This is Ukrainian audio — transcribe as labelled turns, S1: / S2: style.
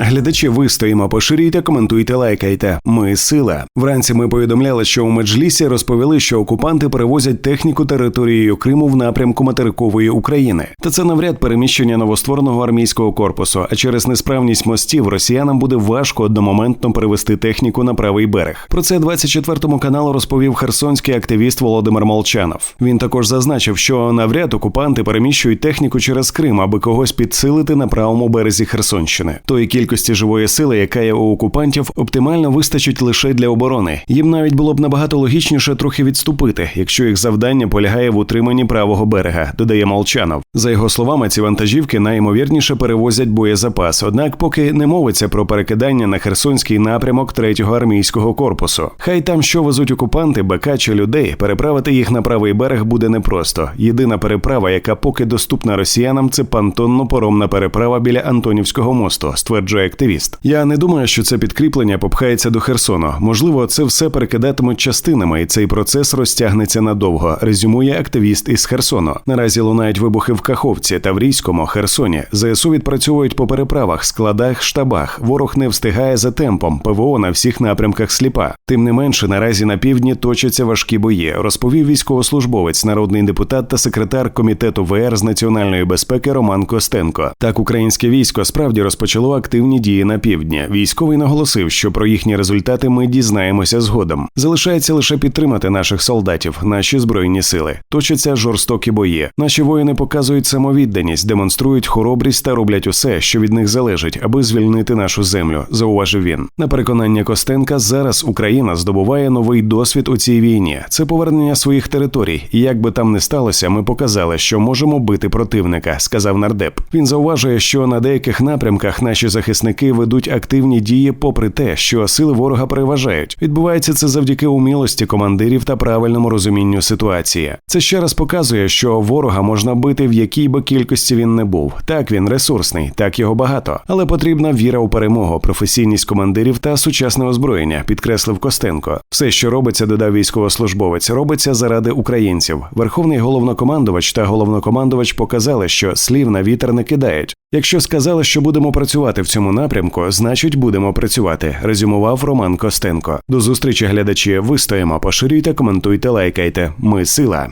S1: Глядачі, вистоїмо, поширюйте, коментуйте, лайкайте. Ми сила. Вранці ми повідомляли, що у Меджлісі розповіли, що окупанти перевозять техніку територією Криму в напрямку материкової України. Та це навряд переміщення новоствореного армійського корпусу. А через несправність мостів росіянам буде важко одномоментно перевести техніку на правий берег. Про це 24 каналу розповів херсонський активіст Володимир Молчанов. Він також зазначив, що навряд окупанти переміщують техніку через Крим, аби когось підсилити на правому березі Херсонщини. Тої кількості живої сили, яка є у окупантів, оптимально вистачить лише для оборони. Їм навіть було б набагато логічніше трохи відступити, якщо їх завдання полягає в утриманні правого берега, додає Молчанов. За його словами, ці вантажівки найімовірніше перевозять боєзапас. Однак, поки не мовиться про перекидання на херсонський напрямок третього армійського корпусу. Хай там що везуть окупанти, БК чи людей, переправити їх на правий берег буде непросто. Єдина переправа, яка поки доступна росіянам, це понтонно-поромна переправа біля Антонівського мосту, стверджує активіст. Я не думаю, що це підкріплення попхається до Херсону. Можливо, це все перекидатимуть частинами, і цей процес розтягнеться надовго. Резюмує активіст із Херсону. Наразі лунають вибухи в Каховці, Таврійському, Херсоні. ЗСУ відпрацьовують по переправах, складах, штабах. Ворог не встигає за темпом. ПВО на всіх напрямках сліпа. Тим не менше, наразі на півдні точаться важкі бої. Розповів військовослужбовець, народний депутат та секретар комітету ВР з національної безпеки Роман Костенко. Так, українське військо справді розпочало активні дії на півдні. Військовий наголосив, що про їхні результати ми дізнаємося згодом. Залишається лише підтримати наших солдатів, наші збройні сили. Точаться жорстокі бої. Наші воїни показують самовідданість, демонструють хоробрість та роблять усе, що від них залежить, аби звільнити нашу землю. Зауважив він. На переконання Костенка, зараз Україна здобуває новий досвід у цій війні. Це повернення своїх територій. І як би там не сталося, ми показали, що можемо бити противника, сказав нардеп. Він зауважує, що на деяких напрямках наші захисники ведуть активні дії, попри те, що сили ворога переважають. Відбувається це завдяки умілості командирів та правильному розумінню ситуації. Це ще раз показує, що ворога можна бити в якій би кількості він не був. Так він ресурсний, так його багато, але потрібна віра у перемогу, професійність командирів та сучасне озброєння, підкреслив Костенко. Все, що робиться, додав військовослужбовець, робиться заради українців. Верховний головнокомандувач та головнокомандувач показали, що слів на вітер не кидають. Якщо сказали, що будемо працювати в цьому напрямку, значить будемо працювати. Резюмував Роман Костенко. До зустрічі, глядачі. Вистоїмо, поширюйте, коментуйте, лайкайте. Ми сила.